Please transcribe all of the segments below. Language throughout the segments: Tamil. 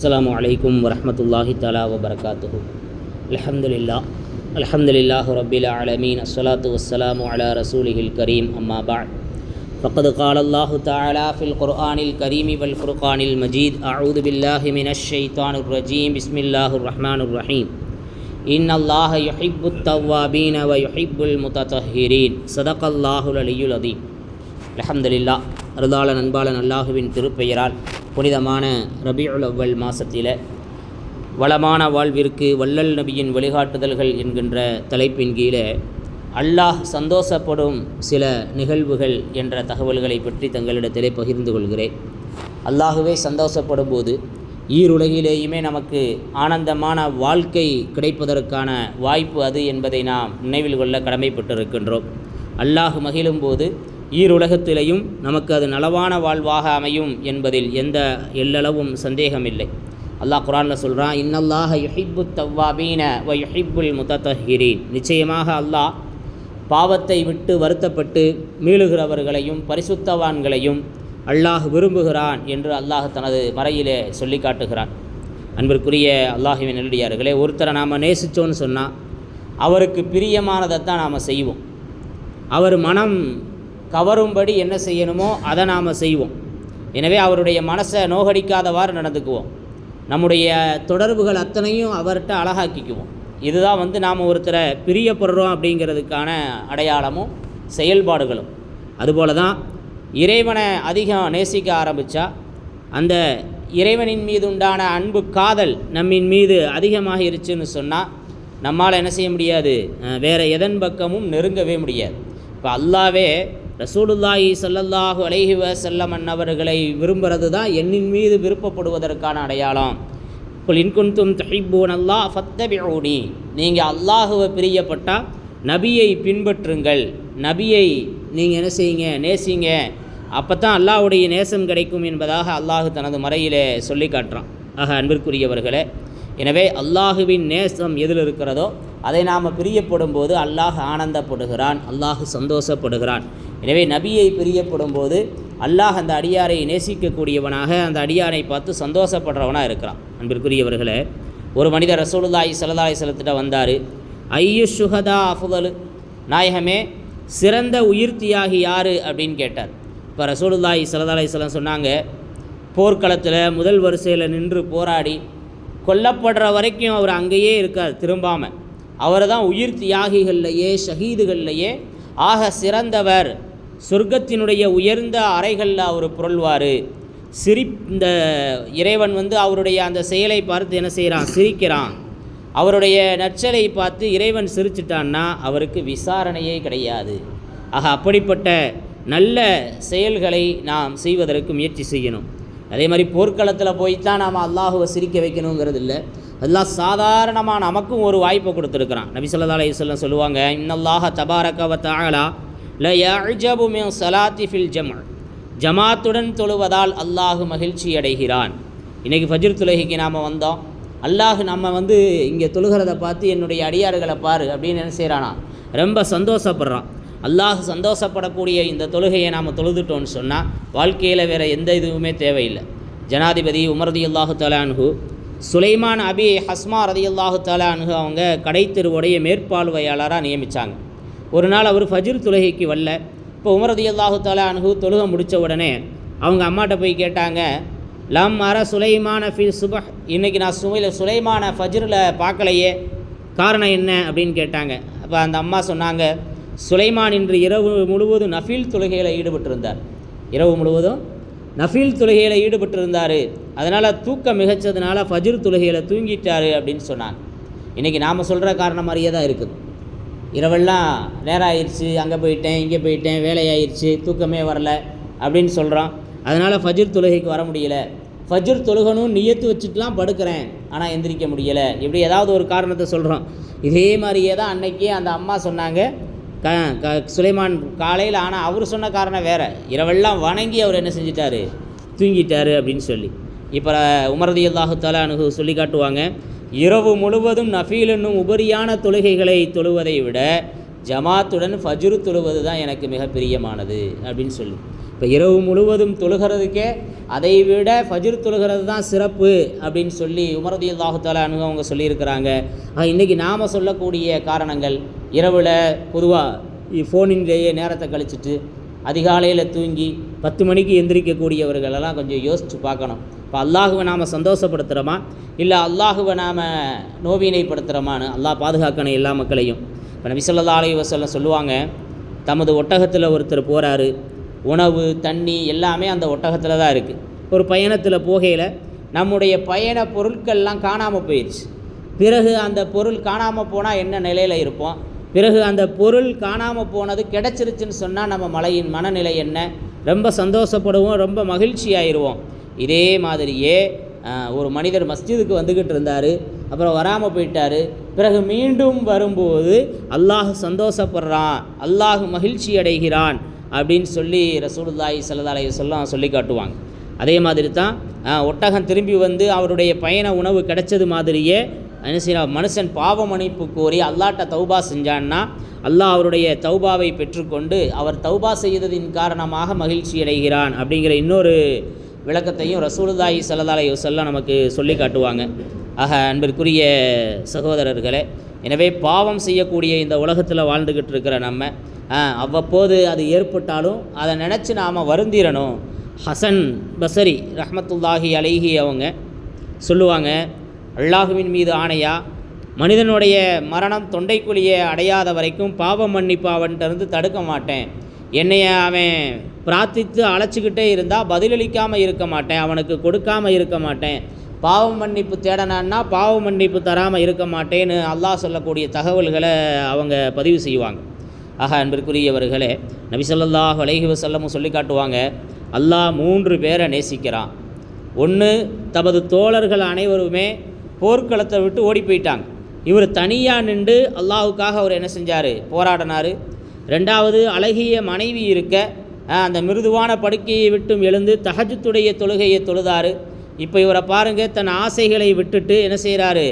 السلام عليكم ورحمة الله تعالى وبركاته الحمد لله الحمد لله رب العالمين الصلاة والسلام على رسوله الكريم أما بعد فقد قال الله تعالى في القرآن الكريم والفرقان المجيد أعوذ بالله من الشيطان الرجيم بسم الله الرحمن الرحيم إن الله يحب التوابين ويحب المتطهرين صدق الله العلي العظيم அல்ஹம்துலில்லா அருளாளன் அன்பாளன் அல்லாஹுவின் திருப்பெயரால் புனிதமான ரபியுல் அவ்வல் மாதத்தில் வளமான வாழ்விற்கு வள்ளல் நபியின் வழிகாட்டுதல்கள் என்கின்ற தலைப்பின் கீழே அல்லாஹ் சந்தோஷப்படும் சில நிகழ்வுகள் என்ற தகவல்களை பற்றி தங்களிடத்திலே பகிர்ந்து கொள்கிறேன். அல்லாஹுவே சந்தோஷப்படும் போது ஈருலகிலேயுமே நமக்கு ஆனந்தமான வாழ்க்கை கிடைப்பதற்கான வாய்ப்பு அது என்பதை நாம் நினைவில் கொள்ள கடமைப்பட்டிருக்கின்றோம். அல்லாஹ் மகிழும்போது ஈருலகத்திலேயும் நமக்கு அது நலவான வாழ்வாக அமையும் என்பதில் எந்த எல்லளவும் சந்தேகமில்லை. அல்லாஹ் குரானில் சொல்கிறான் இன்னல்லாஹ யுஹிப்பு தவ்வாபீன வ யுஹிப்புல் முத்தஹிரீன் நிச்சயமாக அல்லாஹ் பாவத்தை விட்டு வருத்தப்பட்டு மீளுகிறவர்களையும் பரிசுத்தவான்களையும் அல்லாஹ் விரும்புகிறான் என்று அல்லாஹ் தனது மறையிலே சொல்லி காட்டுகிறான். அன்பிற்குரிய அல்லாஹுவின் நெல்லடியார்களே ஒருத்தரை நாம் நேசித்தோன்னு சொன்னால் அவருக்கு பிரியமானதை தான் நாம் செய்வோம். அவர் மனம் கவரும்படி என்ன செய்யணுமோ அதை நாம் செய்வோம். எனவே அவருடைய மனசை நோகடிக்காதவாறு நடந்துக்குவோம். நம்முடைய தொடர்புகள் அத்தனையும் அவர்கிட்ட அழகாக்கிக்குவோம். இதுதான் வந்து நாம் ஒருத்தரை பிரியப்படுறோம் அப்படிங்கிறதுக்கான அடையாளமும் செயல்பாடுகளும். அதுபோல தான் இறைவனை அதிகம் நேசிக்க ஆரம்பித்தா அந்த இறைவனின் மீது உண்டான அன்பு காதல் நம்மின் மீது அதிகமாகிருச்சுன்னு சொன்னால் நம்மால் என்ன செய்ய முடியாது? வேறு எதன் பக்கமும் நெருங்கவே முடியாது. இப்போ அல்லாவே ரசூலுல்லாஹி சல்லல்லாஹு அலைஹி வசல்லம் அன்னவர்களை விரும்புறது தான் என்னின் மீது விருப்பப்படுவதற்கான அடையாளம். குல் இன்குந்தும் துஹிப்பூன் அல்லாஹ் ஃபத்தபிஊனி. நீங்கள் அல்லாஹுவை பிரியப்பட்டால் நபியை பின்பற்றுங்கள். நபியை நீங்கள் என்ன செய்யுங்க? நேசிங்க. அப்போ தான் அல்லாஹுடைய நேசம் கிடைக்கும் என்பதாக அல்லாஹு தனது மறையிலே சொல்லி காட்டுறான். ஆக அன்பிற்குரியவர்களே எனவே அல்லாஹுவின் நேசம் எதில் இருக்கிறதோ அதை நாம் பிரியப்படும் போது அல்லாஹ் ஆனந்தப்படுகிறான் அல்லாஹ் சந்தோஷப்படுகிறான். எனவே நபியை பிரியப்படும் போது அல்லாஹ் அந்த அடியாரை நேசிக்கக்கூடியவனாக அந்த அடியாரை பார்த்து சந்தோஷப்படுறவனாக இருக்கிறான். அன்பிற்குரியவர்களே ஒரு மனிதர் ரசூலுல்லாஹி சலதாய் அலைஹி வந்தார் ஐயு சுகதா அஃபுதலு நாயகமே சிறந்த உயிர் தியாகி யார்? அப்படின்னு கேட்டார். இப்போ ரசூலுல்லாஹி சலதாலை அலைஹி சொன்னாங்க போர்க்களத்தில் முதல் வரிசையில் நின்று போராடி கொல்லப்படுற வரைக்கும் அவர் அங்கேயே இருக்கார் திரும்பாமல் அவரை தான் உயிர் தியாகிகள்லையே ஷஹீதுகள்லையே. ஆக சிறந்தவர் சொர்க்கத்தினுடைய உயர்ந்த அறைகளில் அவர் புரள்வார். சிரி இந்த இறைவன் வந்து அவருடைய அந்த செயலை பார்த்து என்ன செய்கிறான் சிரிக்கிறான். அவருடைய நற்சலை பார்த்து இறைவன் சிரிச்சிட்டான்னா அவருக்கு விசாரணையே கிடையாது. ஆக அப்படிப்பட்ட நல்ல செயல்களை நாம் செய்வதற்கு முயற்சி செய்யணும். அதே மாதிரி போர்க்களத்தில் போய்தான் நாம் அல்லாஹுவை சிரிக்க வைக்கணுங்கிறது இல்லை. அல்லாஹ் சாதாரணமாக நமக்கும் ஒரு வாய்ப்பை கொடுத்துருக்குறான். நபி ஸல்லல்லாஹு அலைஹி சொல்லுவாங்க இன்னல்லாஹ தபாரக வ ல யஅஜபு மின் ஸலாத்தி ஃபில் ஜமாத்துடன் தொழுவதால் அல்லாஹ் மகிழ்ச்சி அடைகிறான். இன்றைக்கி ஃபஜ்ர் துலகிக்கு நாம் வந்தோம். அல்லாஹ் நம்ம வந்து இங்கே தொழுகிறத பார்த்து என்னுடைய அடியார்களை பாரு அப்படின்னு என்ன செய்கிறானா ரொம்ப சந்தோஷப்படுறான். அல்லாஹ் சந்தோஷப்படக்கூடிய இந்த தொழுகையை நாம் தொழுதுட்டோன்னு சொன்னால் வாழ்க்கையில் வேறு எந்த இதுவுமே தேவையில்லை. ஜனாதிபதி உமரதி அல்லாஹு தலான்ஹு சுலைமான் அபி ஹஸ்மா ரதியுல்லாஹு அல்லாஹு அணுகு அவங்க கடைத்தெருவுடைய மேற்பார்வையாளராக நியமித்தாங்க ஒரு நாள் அவர் ஃபஜிர் தொழுகைக்கு வரல. இப்போ உமரதி தாலா அணுகு தொழுகை முடித்த உடனே அவங்க அம்மாட்ட போய் கேட்டாங்க லம் அர சுலைமான ஃபி சுபஹ். இன்னைக்கு நான் சுமையில் சுலைமான ஃபஜ்ரில் பார்க்கலையே காரணம் என்ன அப்படின்னு கேட்டாங்க. அப்போ அந்த அம்மா சொன்னாங்க சுலைமான் இன்று இரவு முழுவதும் நஃபீல் தொழுகையில் ஈடுபட்டிருந்தார். இரவு முழுவதும் நஃபீல் தொழுகையில் ஈடுபட்டிருந்தார். அதனால் தூக்கம் மிகச்சதுனால ஃபஜ்ர் தொழுகையில் தூங்கிட்டாரு அப்படின்னு சொன்னாங்க. இன்றைக்கி நாம் சொல்கிற காரணம் மாதிரியே தான் இருக்குது. இரவெல்லாம் நேரம் ஆயிடுச்சு அங்கே போயிட்டேன் இங்கே போயிட்டேன் வேலையாயிடுச்சு தூக்கமே வரல அப்படின்னு சொல்கிறோம் அதனால் ஃபஜ்ர் தொழுகைக்கு வர முடியல. ஃபஜ்ர் தொழுகணும் நியத்து வச்சுட்டுலாம் படுக்கிறேன் ஆனால் எந்திரிக்க முடியலை. இப்படி ஏதாவது ஒரு காரணத்தை சொல்கிறோம் இதே மாதிரியே தான் அன்னைக்கே அந்த அம்மா சொன்னாங்க. க க சுலைமான் காலையில் ஆனால் அவர் சொன்ன காரணம் வேறு. இரவெல்லாம் வணங்கி அவர் என்ன செஞ்சிட்டாரு? தூங்கிட்டாரு அப்படின்னு சொல்லி. இப்போ உமரதி அல்லாஹுத்தால அணுகு சொல்லி காட்டுவாங்க இரவு முழுவதும் நஃபீல் என்னும் உபரியான தொழுகைகளை தொழுவதை விட ஜமாத்துடன் ஃபஜ்ரு தொழுவது தான் எனக்கு மிக பிரியமானது அப்படின்னு சொல்லி. இப்போ இரவு முழுவதும் தொழுகிறதுக்கே அதை விட ஃபஜிர் தொழுகிறது தான் சிறப்பு அப்படின்னு சொல்லி உமரதி அல்லாஹுத்தாலா அவங்க சொல்லியிருக்கிறாங்க. இன்றைக்கி நாம் சொல்லக்கூடிய காரணங்கள் இரவில் பொதுவாக ஃபோனின்லேயே நேரத்தை கழிச்சிட்டு அதிகாலையில் தூங்கி பத்து மணிக்கு எந்திரிக்கக்கூடியவர்களெல்லாம் கொஞ்சம் யோசித்து பார்க்கணும். இப்போ அல்லாஹுவை நாம் சந்தோஷப்படுத்துகிறோமா இல்லை அல்லாஹுவை நாம் நோவினைப்படுத்துகிறோமான்னு அல்லாஹ் பாதுகாக்கணும் எல்லா மக்களையும். இப்போ நபிசல்லா ஸல்லல்லாஹு சொல்லுவாங்க தமது ஒட்டகத்தில் ஒருத்தர் போகிறாரு உணவு தண்ணி எல்லாமே அந்த ஒட்டகத்தில் தான் இருக்குது ஒரு பயணத்தில் போகையில் நம்முடைய பயண பொருட்கள்லாம் காணாமல் போயிடுச்சு பிறகு அந்த பொருள் காணாமல் போனால் என்ன நிலையில் இருப்போம்? பிறகு அந்த பொருள் காணாமல் போனது கிடச்சிருச்சுன்னு சொன்னால் நம்ம மலையின் மனநிலை என்ன? ரொம்ப சந்தோஷப்படுவோம் ரொம்ப மகிழ்ச்சி ஆயிடுவோம் இதே மாதிரியே ஒரு மனிதர் மஸ்ஜிதுக்கு வந்துக்கிட்டு இருந்தார் அப்புறம் வராமல் போயிட்டார். பிறகு மீண்டும் வரும்போது அல்லாஹ் சந்தோஷப்படுறான் அல்லாஹ் மகிழ்ச்சி அடைகிறான். அப்படின்னு சொல்லி ரசூலுல்லாய் ஸல்லல்லாஹு சொல்லாம் சொல்லி காட்டுவாங்க. அதே மாதிரி தான் ஒட்டகம் திரும்பி வந்து அவருடைய பயண உணவு கிடைச்சது மாதிரியே என்ன மனுஷன் பாவ மன்னிப்பு கோரி அல்லாட்ட தௌபா செஞ்சான்னா அல்லாஹ் அவருடைய தௌபாவை பெற்றுக்கொண்டு அவர் தௌபா செய்ததின் காரணமாக மகிழ்ச்சி அடைகிறான் அப்படிங்கிற இன்னொரு விளக்கத்தையும் ரசூலுதாயி ஸல்லல்லாஹு அலைஹி நமக்கு சொல்லி காட்டுவாங்க. ஆக அன்பிற்குரிய சகோதரர்களே எனவே பாவம் செய்யக்கூடிய இந்த உலகத்தில் வாழ்ந்துக்கிட்டு இருக்கிற நம்ம அவ்வப்போது அது ஏற்பட்டாலும் அதை நினச்சி நாம் வருந்திரணும். ஹசன் பசரி ரஹமத்துல்லாஹி அலைஹி அவங்க சொல்லுவாங்க அல்லாஹுவின் மீது ஆணையா? மனிதனுடைய மரணம் தொண்டைக்குழியை அடையாத வரைக்கும் பாவம் மன்னிப்பு அவன்கிட்ட தடுக்க மாட்டேன். என்னைய அவன் பிரார்த்தித்து அழைச்சிக்கிட்டே இருந்தால் பதிலளிக்காமல் இருக்க மாட்டேன் அவனுக்கு கொடுக்காமல் இருக்க மாட்டேன். பாவம் மன்னிப்பு தேடனான்னா பாவ மன்னிப்பு தராமல் இருக்க மாட்டேன்னு அல்லாஹ் சொல்லக்கூடிய தகவல்களை அவங்க பதிவு செய்வாங்க. ஆக அன்பிற்குரியவர்களே நபிசல்லாஹ் ஸல்லல்லாஹு அலைஹி சொல்லி காட்டுவாங்க அல்லாஹ் மூன்று பேரை நேசிக்கிறான். ஒன்று தமது தோழர்கள் அனைவருமே போர்க்களத்தை விட்டு ஓடி போயிட்டாங்க. இவர் தனியாக நின்று அல்லாஹுக்காக அவர் என்ன செஞ்சார்? போராடினார். ரெண்டாவது அழகிய மனைவி இருக்க அந்த மிருதுவான படுக்கையை விட்டும் எழுந்து தகஜத்துடைய தொழுகையை தொழுதாரு. இப்போ இவரை பாருங்கள் தன் ஆசைகளை விட்டுட்டு என்ன செய்கிறாரு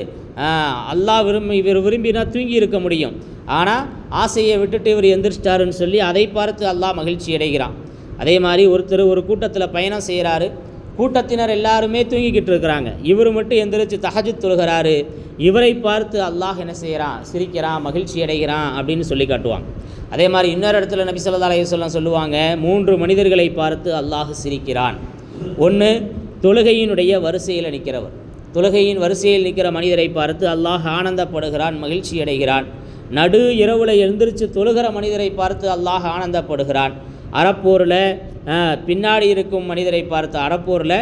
அல்லாஹ் விரும்பி இவர் விரும்பினா தூங்கி இருக்க முடியும். ஆனால் ஆசையை விட்டுட்டு இவர் எந்திரிச்சிட்டாருன்னு சொல்லி அதை பார்த்து அல்லாஹ் மகிழ்ச்சி அடைகிறான். அதே மாதிரி ஒருத்தர் ஒரு கூட்டத்தில் பயணம் செய்கிறாரு கூட்டத்தினர் எல்லாருமே தூங்கிக்கிட்டு இருக்கிறாங்க. இவர் மட்டும் எந்திரிச்சு தஹஜுத் தொழுகிறாரு. இவரை பார்த்து அல்லாஹ் என்ன செய்கிறான் சிரிக்கிறான் மகிழ்ச்சி அடைகிறான் அப்படின்னு சொல்லி காட்டுவாங்க. அதே மாதிரி இன்னொரு இடத்துல நபி ஸல்லல்லாஹு அலைஹி சொல்லுவாங்க மூன்று மனிதர்களை பார்த்து அல்லாஹ் சிரிக்கிறான். ஒன்று தொழுகையினுடைய வரிசையில் நிற்கிறவர் தொழுகையின் வரிசையில் நிற்கிற மனிதரை பார்த்து அல்லாஹ் ஆனந்தப்படுகிறான் மகிழ்ச்சி அடைகிறான். நடு இரவுல எழுந்திரிச்சு தொழுகிற மனிதரை பார்த்து அல்லாஹ் ஆனந்தப்படுகிறான். அறப்போரில் பின்னாடி இருக்கும் மனிதரை பார்த்து அறப்போரில்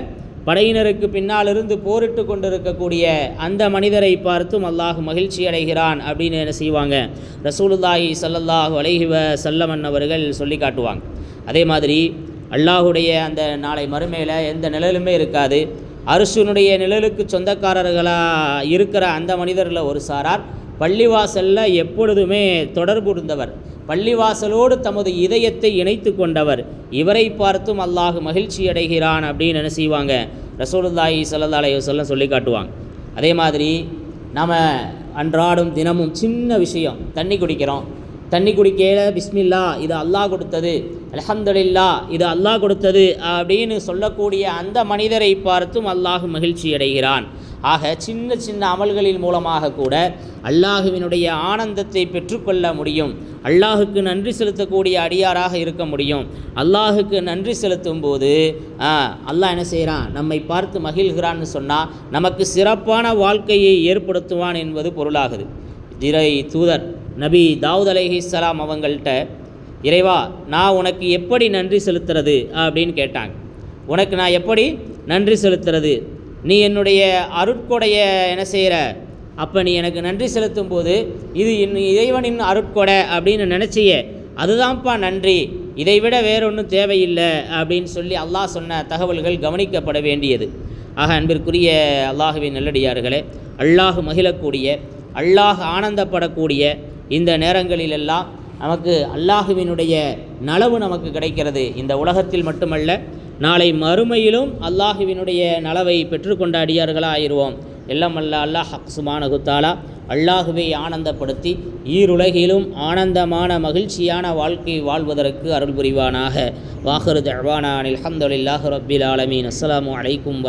படையினருக்கு பின்னாலிருந்து போரிட்டு கொண்டிருக்கக்கூடிய அந்த மனிதரை பார்த்தும் அல்லாஹ் மகிழ்ச்சி அடைகிறான் அப்படின்னு என்ன செய்வாங்க? ரசூலுல்லாஹி சல்லல்லாஹு அலைஹிவ வஸல்லம் அவர்கள் சொல்லி காட்டுவாங்க. அதே மாதிரி அல்லாஹுடைய அந்த நாளை மறுமையில் எந்த நிழலுமே இருக்காது. அரசுனுடைய நிழலுக்கு சொந்தக்காரர்களாக இருக்கிற அந்த மனிதரில் ஒரு சாரார் பள்ளிவாசலில் எப்பொழுதுமே தொடர்பு இருந்தவர். பள்ளிவாசலோடு தமது இதயத்தை இணைத்து கொண்டவர். இவரை பார்த்தும் அல்லாஹ் மகிழ்ச்சி அடைகிறான் அப்படின்னு என்ன செய்வாங்க? ரசூலுல்லாஹி ஸல்லல்லாஹு சொல்ல சொல்லி காட்டுவாங்க. அதே மாதிரி நாம் அன்றாடும் தினமும் சின்ன விஷயம் தண்ணி குடிக்கிறோம். தண்ணி குடிக்கையில் பிஸ்மில்லா இது அல்லாஹ் கொடுத்தது. அல்ஹம்துலில்லா இது அல்லாஹ் கொடுத்தது அப்படின்னு சொல்லக்கூடிய அந்த மனிதரை பார்த்தும் அல்லாஹ் மகிழ்ச்சி அடைகிறான். ஆக சின்ன சின்ன அமல்களின் மூலமாக கூட அல்லாஹுவினுடைய ஆனந்தத்தை பெற்றுக்கொள்ள முடியும். அல்லாஹுக்கு நன்றி செலுத்தக்கூடிய அடியாராக இருக்க முடியும். அல்லாஹுக்கு நன்றி செலுத்தும் போது ஆ, அல்லாஹ் என்ன செய்கிறான் நம்மை பார்த்து மகிழ்கிறான்னு சொன்னால் நமக்கு சிறப்பான வாழ்க்கையை ஏற்படுத்துவான் என்பது பொருளாகுது. திரை தூதர் நபி தாவூத் அலைஹிஸ்ஸலாம் அவங்கள்ட்ட இறைவா நான் உனக்கு எப்படி நன்றி செலுத்துறது? அப்படின்னு கேட்டாங்க. உனக்கு நான் எப்படி நன்றி செலுத்துறது? நீ என்னுடைய அருட்கொடைய என்ன செய்கிற? அப்போ நீ எனக்கு நன்றி செலுத்தும் போது இது இன் இறைவனின் அருட்கொடை அப்படின்னு நினச்சிய அதுதான்ப்பா நன்றி. இதை விட வேறொன்றும் தேவையில்லை அப்படின்னு சொல்லி அல்லாஹ் சொன்ன தகவல்கள் கவனிக்கப்பட வேண்டியது. ஆக அன்பிற்குரிய அல்லாஹுவின் நல்லடியார்களே அல்லாஹ் மகிழக்கூடிய அல்லாஹ் ஆனந்தப்படக்கூடிய இந்த நேரங்களிலெல்லாம் நமக்கு அல்லாஹுவினுடைய நலவு நமக்கு கிடைக்கிறது. இந்த உலகத்தில் மட்டுமல்ல நாளை மறுமையிலும் அல்லாஹுவினுடைய நலவை பெற்றுக்கொண்ட அடியார்களாக ஆயிடுவோம் எல்லாம் அல்லாஹ் ஹக் சுபானகுத்தாலா அல்லாஹுவை ஆனந்தப்படுத்தி ஈருலகிலும் ஆனந்தமான மகிழ்ச்சியான வாழ்க்கை வாழ்வதற்கு அருள் புரிவானாக. வாஹரு தழ்வானான் அலமதுல்லாஹ் ரபில் ஆலமீன். அஸ்லாம் அலைக்கும்